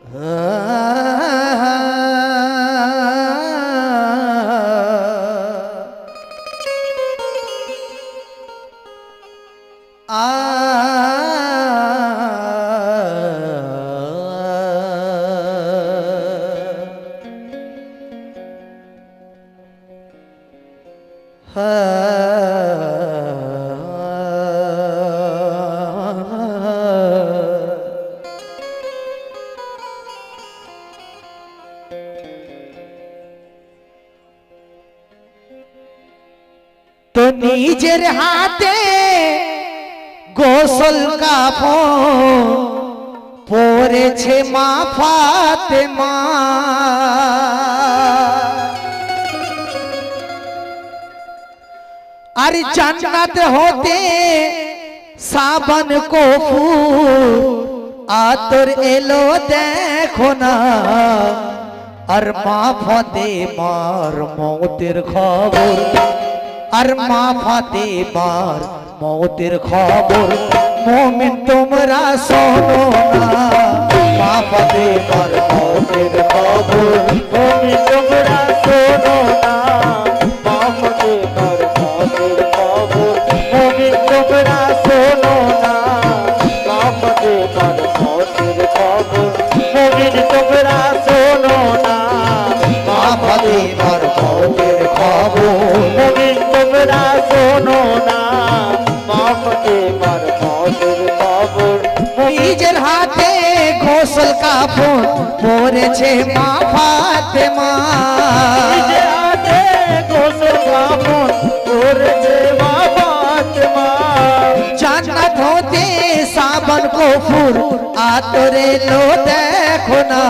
তো নিজের হাতে গোসল কাপড় পরেছে মা ফাতেমা। আর জান্নাত হতে সাবান কফু আতর এলো, দেখো না। আর মা ফাতে মার মৌতের খবর। আর মা ফাতে বার মতের খবর মোমিন তোমরা শোনো না। মা ফাতে বার মতের খবর কাপড় পরেছে মা পরেছে বাবা জান্নাত হতে সাবান কফুর আতরে লো দেখো না।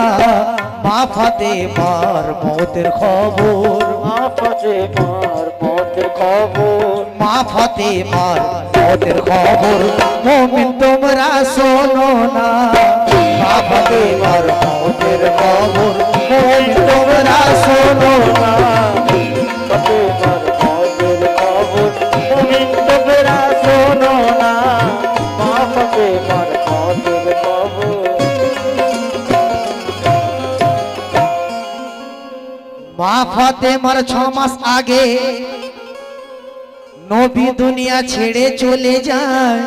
মা ফাতে মার মৌতের খবর। মাফতে মার মতের খবর। মা ফাতে মার মৌতের খবর। মোমিন তোমরা শোনো না। ফাতে মার মৌতের খবর। মোমিন তোমরা শোনো না। ফতে মার মার ছ মাস আগে নবী দুনিয়া ছেড়ে চলে যায়।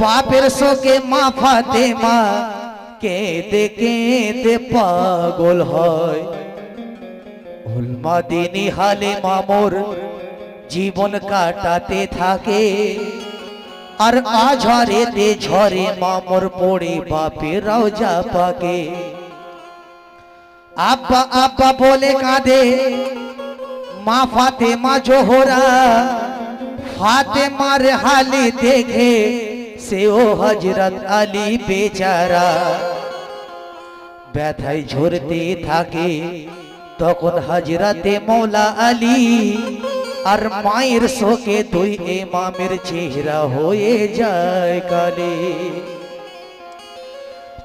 বাপের শোকে মা ফাতেমা কেঁদে কেঁদে পাগল হয়। হালে মামর জীবন কাটাতে থাকে। আর আঝরেতে ঝরে মামর পড়ে বাপের রওজা পাকে। আব্বা আব্বা বলে কাঁদে, মা ফাতেমা জোহরা, ফাতেমার হালি দেখে সেও হজরত আলী বেচারা। ব্যথায় ঝরতে থাকে, তখন হজরতে মৌলা আলী আর মায়ের শোকে দুই এমামের চেহারা হয়ে যায় কালে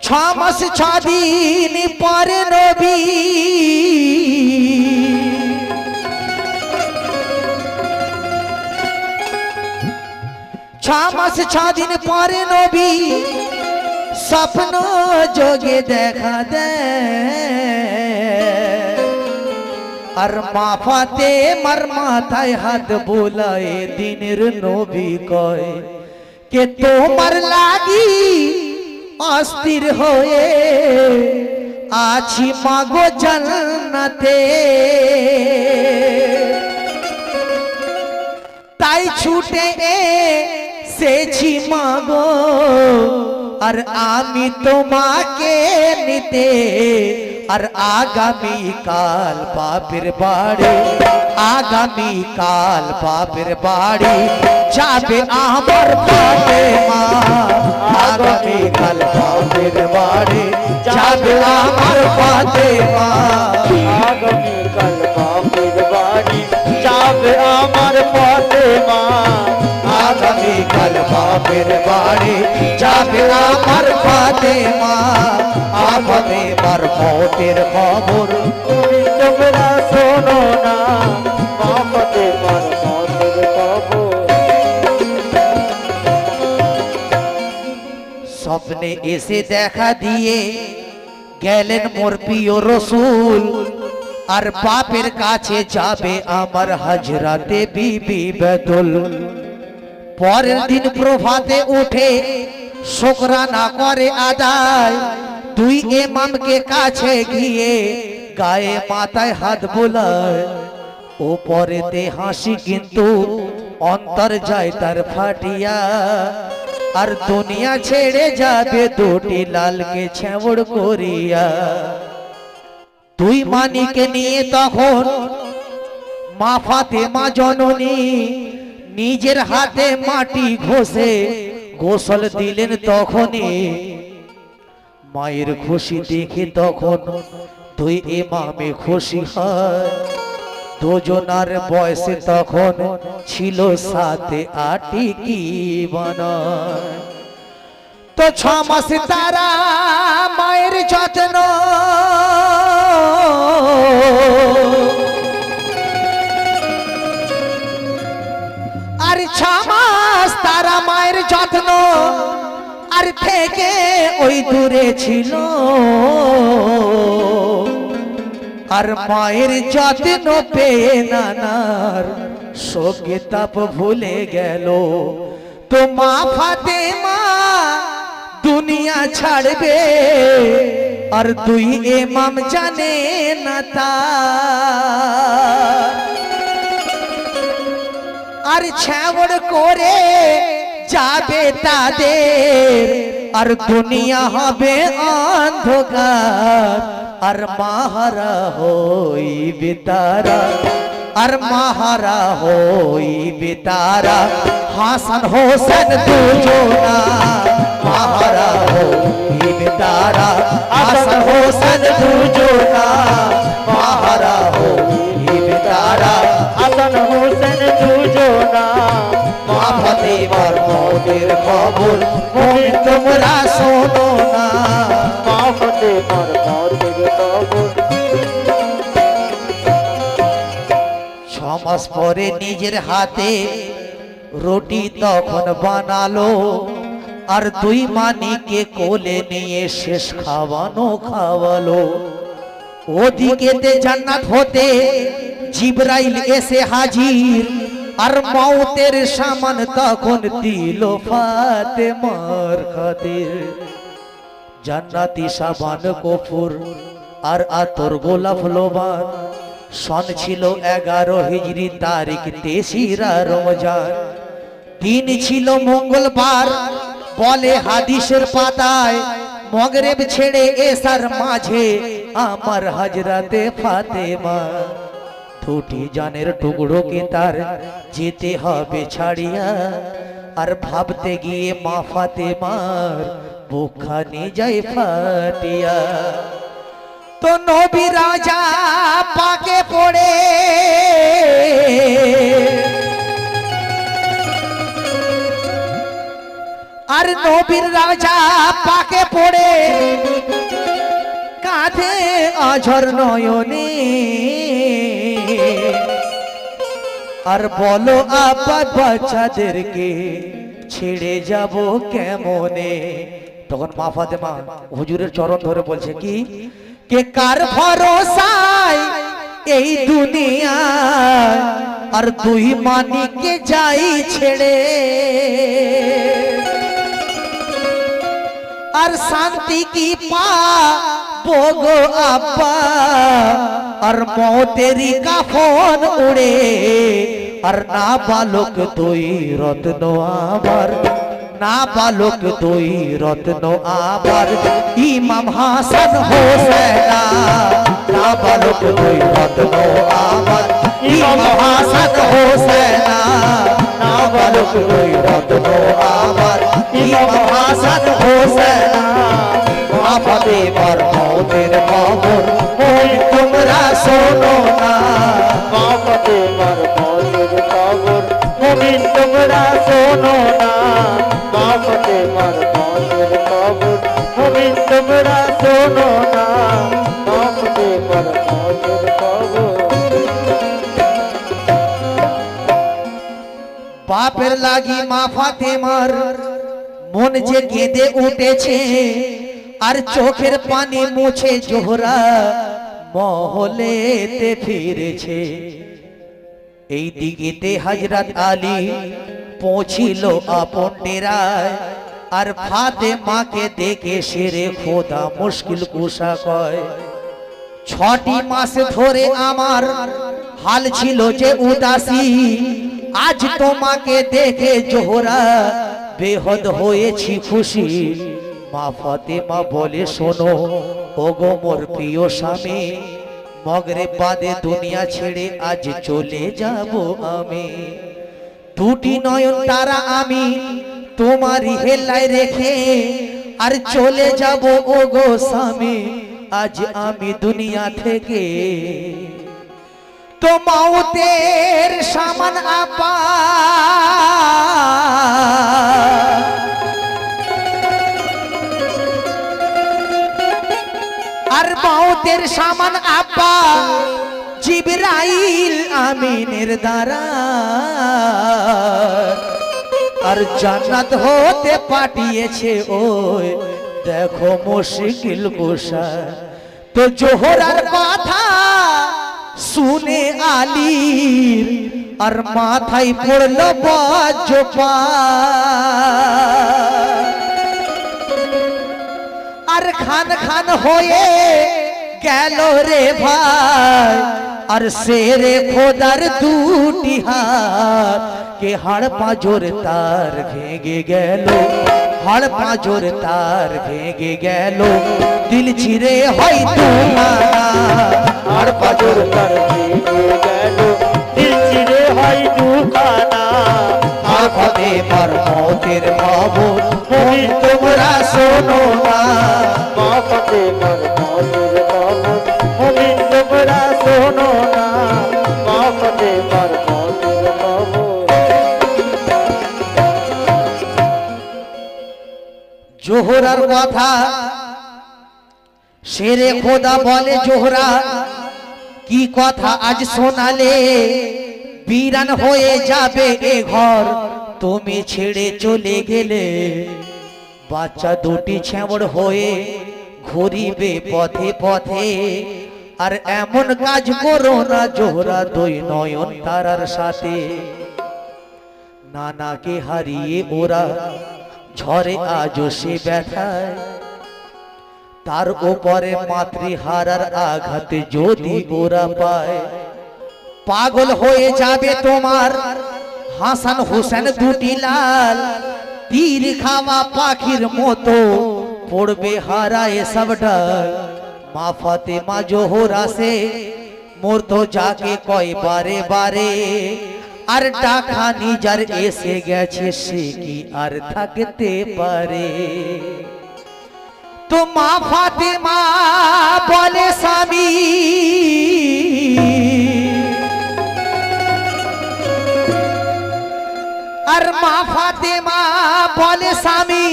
ছ মাস ছ দিন পরে নবী ছ মাস পরে নবী স্বপ্ন যোগে দেখা দেয় আর মাফাতে মার মাথায় হাত বোলায় দিনের নবী কয় কে তোমার লাগি অস্থির হয়ে আছি মাগো জান্নাতে তাই ছুটে এসেছি মাগো আর আমি তোমাকে নিতে আর আগামী কাল বাপের বাড়ি আগামী কাল বাপের বাড়ি যাবে আমার পাতে মা আগামী কাল বাপের বাড়ি যাবে আমার পাতে মা আগামী কাল বাপের বাড়ি যাবে আমার পথে মা কাল বাপের বাড়ি যাবে আমার পাতে মা মাফতে মার মতের খবর। স্বপ্নে এসে দেখা দিয়ে গেলেন মোর প্রিয় রসুল। আর বাপের কাছে যাবে আমার হাজরাতে বিবি বেদুল। পরের দিন প্রভাতে উঠে শোকরা না করে আদায়। দুই এমামকে কাছে গিয়ে গায়ে মাথায় হাত বোলায়। ও পরেতে হাসি কিন্তু অন্তর যায় তার ফাটিয়া। আর দুনিয়া ছেড়ে যাবে দুটি লালকে ছেঁড় করিয়া। তুই মানিকে নিয়ে তখন মা ফাতেমা জননী নিজের হাতে মাটি ঘষে গোসল দিলেন তখনই। মায়ের খুশি দেখে তখন দুই এমামে খুশি হয়। দুজনার বয়সে তখন ছিল সাথে আটি কি বানায় তো ছ মাস তারা মায়ের যত্ন থেকে ওই দূরে ছিল। আর মায়ের যত্ন পেয়ে নানার শোকে তাপ ভুলে গেল। তো মা ফাতে মা দুনিয়া ছাড়বে, আর তুই এমাম জানে না তা। আর ছ্যাবড় করে যাবে তাদের আর দুনিয়া হবে অন্ধকার আর মাহারা হইবে তারা আর মাহারা হইবে তারা হাসান হোসেন দুজনা মাহারা হইবে তারা হাসান হোসেন দুজনা মাহারা হইবে তারা হাসান হোসেন মৌতের খবর মমিন তোমরা শোনো না। মা ফাতেমার মতের খবর। ছ পরে নিজের হাতে রুটি তখন বানালো আর দুই মানিকে কোলে নিয়ে শেষ খাওয়ানো খাওয়ালো। ওদিকেতে জান্নাত হতে জিব্রাইল এসে হাজির। আর মৌতের সামান তখন দিল ফাতেমার খাতির। জান্নাতি সাবান কফুর আর আতর গোলাপ লোবান। সন ছিল এগারো হিজরি তারিখ তেসিরা রমজান। দিন ছিল মঙ্গলবার, বলে হাদিসের পাতায়, মগরেব ছেড়ে এসার মাঝে আমার হাজরাতে ফাতেমা। দুটি জানের টুকরোকে তার যেতে হবে ছাড়িয়া। আর ভাবতে গিয়ে মা ফাতেমার বুকখানি যায় ফাটিয়া। তো নবী রাজা পাকে পড়ে। আর নবীর রাজা পাকে পড়ে। কাঁধে অঝর নয়নে। আর বলো আবার বাচ্চাদেরকে ছেড়ে যাব কেমনে? তখন মা ফাতেমা হুজুরের চরণ ধরে বলছে, কি? কে কার ভরসায় এই দুনিয়া আর দুই মানিকে যাই ছেড়ে? আর শান্তি কি পা গো আব্বা? আর মতেরি কাফন উড়ে, আর না বালক তুই রত্ন আবার, না বালক তুই রত্ন আবার। ইমাম হাসান হোসেনা, না বালক তুই রত্ন আবার। ইমাম হাসান হোসেনা, না বালক তুই রত্ন আবার। ইমাম হাসান হোসেনা পর মৌতের খবর ওই তোমরা শোনো না। মা ফাতেমার মতের খবর মুমিন তোমরা শোনো না। মা ফাতেমার মতের খবর মুমিন তোমরা শোনো না। মা ফাতেমার মতের খবর লাগি মা ফাতেমার মন যে কেঁদে উঠেছে। আর চোখের পানি মুছে জোহরা মহলেতে ফিরেছে। এই দিকেতে হজরত আলী পৌঁছিল আপন ডেরায় আর ফাতে মাকে দেখে সেরে খোদা মুশকিল কুশা কয় ছটি মাস ধরে আমার হাল ছিল যে উদাসী আজ তোমাকে দেখে জোহরা বেহদ হয়েছি খুশি। মা ফাতেমা বলে শোনো, ওগো মোর প্রিয় স্বামী মগরে বাদে দুনিয়া ছেড়ে আজ চলে যাব আমি। দুটি নয়ন তারা আমি, তোমারই হেলায় রেখে আর চলে যাব ও গো স্বামী, আজ আমি দুনিয়া থেকে। তো মাউতের সামান আপা আর মাউতের সামান আপা জিবরাইল আমিনের দ্বারা। আর জান্নাত হতে পাঠিয়েছে ওই, দেখো মুশকিল গোসা তো জোহরার কথা শুনে আলীর, আর মাথায় পড়ল বজ্রপা আর খান খান হয়ে গেল রে ভাই আর সেরে খোদার দুটি হাত কে হাড় পাঁজর তার ভেঙে গেল হাড় পাঁজর তার ভেঙে গেল দিল চিরে হয় তোমার আর পাজর তার ভেঙে গেল দিল চিরে হয় দুখানা আফাতে মার মতের খবর মন তোমরা শোনো না মা। পাতে মার মতের খবর তোমরা শোনো না মা। পাতে মার মতের জোহরার কথা। শেরে খোদা বলে জোহরা কি কথা আজ শোনালে? বিরান হয়ে যাবে এ ঘর। তুমি ছেড়ে চলে গেলে। বাচ্চা দুটি ছ্যামড় হয়ে ঘুরিবে পথে পথে। আর এমন কাজ করো না, জোহরা দুই নয়ন তারার সাথে। নানাকে হারিয়ে ওরা ঝরে আজও সে ব্যথায়। তার উপরে মাতৃহারার আঘাতে যদি ওরা পায়, পাগল হয়ে যাবে তোমার হাসান হোসেন দুটি লাল তীর খাওয়া পাখির মতো পড়বে হারায় সব ডাল মা ফাতেমা জোহরা সে মোর তো যাকে কয় বারে বারে আর টাকা নিজার এসে গেছে সে কি আর থাকতে পারে তো মা ফাতেমা বলে স্বামী আর মা ফাতেমা বলে, স্বামী,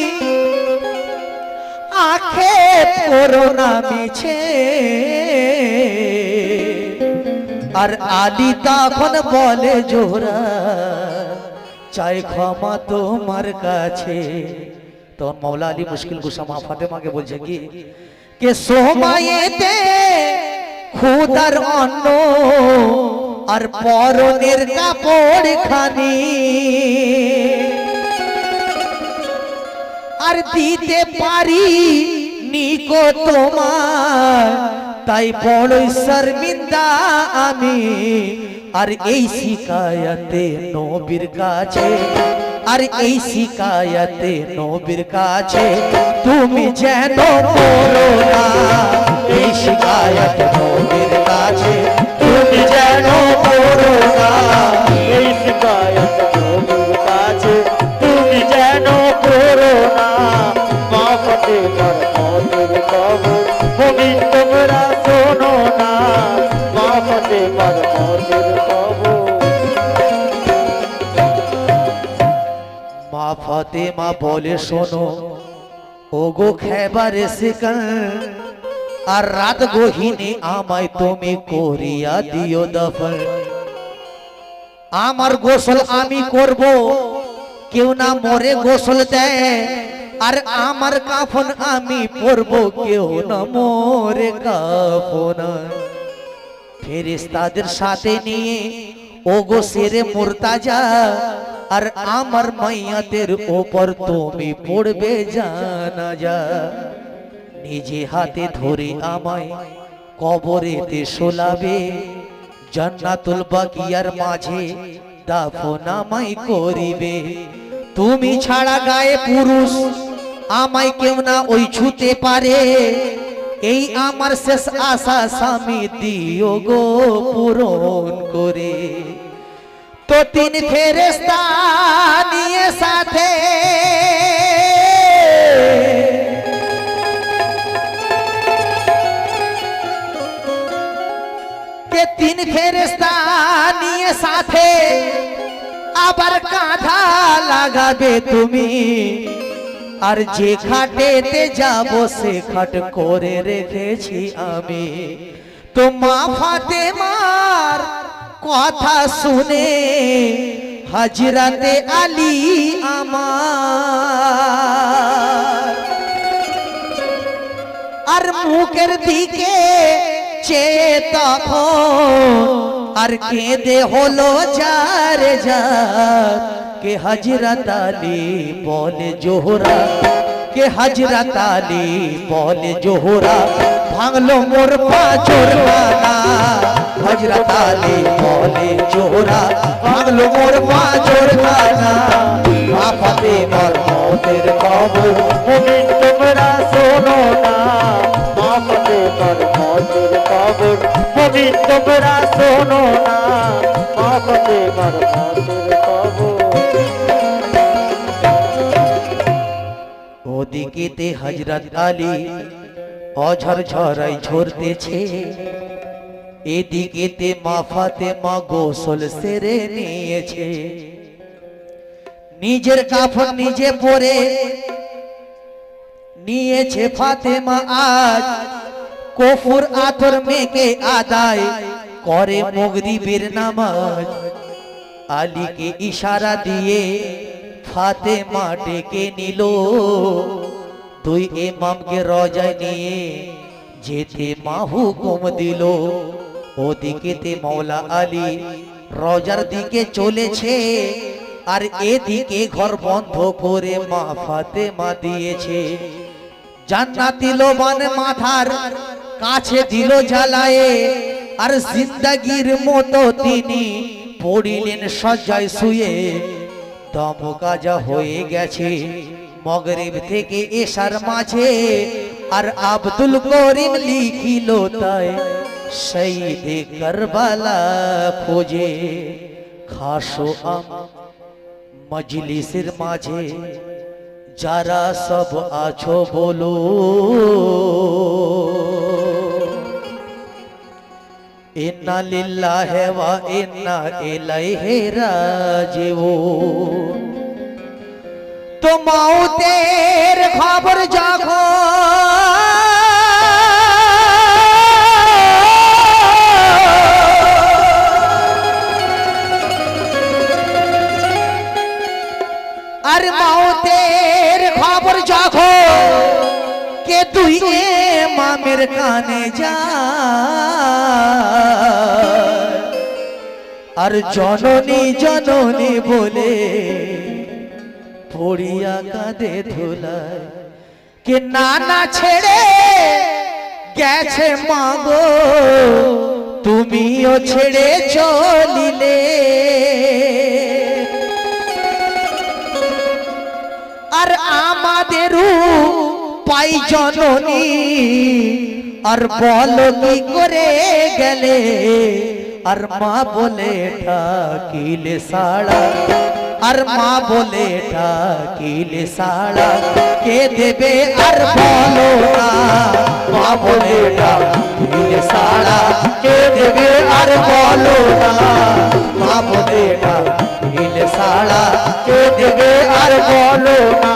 আখে করোনা মিছে। আর আদি তখন বলে, জোহরা, চাই ক্ষমা তোমার কাছে। তখন মৌলা আলী মুশকিল গুসা মা ফাতেমাকে বলছে কি, কে সময়েতে খুদার অন্ন আর পরনের কাপড় খানি। আর দিতে পারি নিকো তোমার, তাই বড়ই শর্মিন্দা আমি। আর এই শিকায়তে নবীর কাছে, আর এই শিকায়তে নবীর কাছে তুমি যেন করো না। এই শিকায়ত নবীর কাছে যেন করো না। এই শিকায়ত নবীর কাছে, তুমি যেন করো না। মা ফতে মার মতের খবর মুমিন তোমরা শোনো না। মা ফতে মার খবর খেবারে শিকার আর রাত গহিনে আমায় তুমি করিয়া দিও দফন। আমার গোসল আমি করব, কেউ না মরে গোসল দেয়। আর আমার কাফন আমি পরবো, কেউ না মোরে কাফন। ফেরেস্তাদের সাথে নিয়ে ওগো সেরে মুরতাজা, আর আমার মাইয়াতের ওপর তুমি পড়বে জানা যা নিজে হাতে ধরে আমায় কবরেতে শোলাবে। জান্নাতুল বাকিয়ার মাঝে দাফন আমায় করিবে। তুমি ছাড়া গায়ে পুরুষ, আমায় কেউ না ওই ছুতে পারে। এই আমার শেষ আশা স্বামী দিও গো পূরণ করে। তো তিন ফেরেস্তা নিয়ে আবার কাঁধা লাগাবে তুমি। আর যে খাটেতে যাব, সে খাট করে রেখেছি আমি। তো মা ফাতে মার কথা শুনে হাজরাতে আলী আমার। আর মুখের দিকে চেয়ে তখন আর কেঁদে হলো যারে যার কে হজরত আলী বলে জোহরা কে হজরত আলী বলে জোহরা ভাঙলো মোর পাঁচর কানা হজরত আলী বলে জোহরা ভাঙলো মোর পাঁচর কানা আফাতে মর মতের কবর মুমিন তোমরা শোনো না মাফতে কর মতের কবর মুমিন তোমরা শোনো না। হজরত আলী অঝর ঝরাই ঝরতেছে। মা গোসল সেরে নিয়েছে। নিজের কাফন নিজে পরে নিয়েছে ফাতেমা আজ। কফুর আতর মেকে আদায় করে মগরিবের নামাজ। আলীকে ইশারা দিয়ে ফাতেমা ডেকে নিল। তুই এমামকে রজায় নিয়ে যেতে মা হুকুম দিল। ওদিকেতে মৌলা আলী রজার দিকে চলেছে আর এদিকে ঘর বন্ধ করে মা ফাতেমা দিয়েছে। জান্নাতি লোবান মাথার কাছে দিল জ্বালায়ে আর জিন্দাগির মতো তিনি পড়িলেন সজ্জায় শুয়ে। দমকাজা হয়ে গেছে মগরিব থেকে এসার মাঝে আর আব্দুল করিম লিখিল তাই, শহীদে কারবালা খোঁজে, খাসো মজলিসের মাঝে, যারা সব আছো বলো। ইন্না লিল্লাহি ওয়া ইন্না ইলাইহি রাজিউন তো মাউতের খবর যখন আর মাউতের খবর যখন কে তুই এ মামের কানে যা আর জননী জননী বলে পড়িয়া কাঁদে ধুলায়। কে নানা ছেড়ে গেছে মাগো, তুমিও ছেড়ে চলিলে। আর আমাদেরও পাই জননী, আর বলো কি করে গেলে? আর মা বলে ঠাকিলে সাড়া আর মা বলে ঠাকিলে সাড়া কে দেবে আর বলো না মা বলে ঠাকিলে সাড়া কে দেবে আর বলো না মা বলে ঠাকিলে সাড়া কে দেবে আর বলো না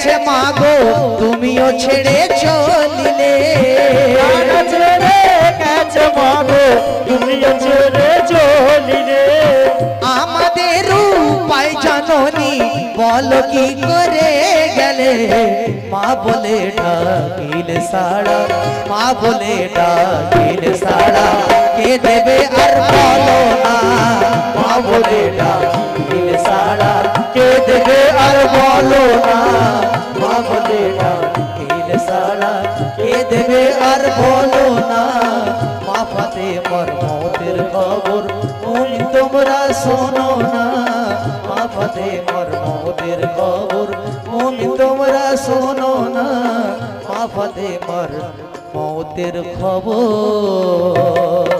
গেছে গেছে মাগো তুমিও ছেড়ে চলিলে। প্রাণ ছেড়ে গেছে মাগো তুমিও ছেড়ে চলি আমাদের উপায় জাননি বল কি করে গেলে? মা বলে ডাকিল সাড়া মা বলে ডাকিল সাড়া কে দেবে শোনো না মা ফাতে মর মতের খবর ওই তোমরা শোনো না মা ফাতে মর মতের খবর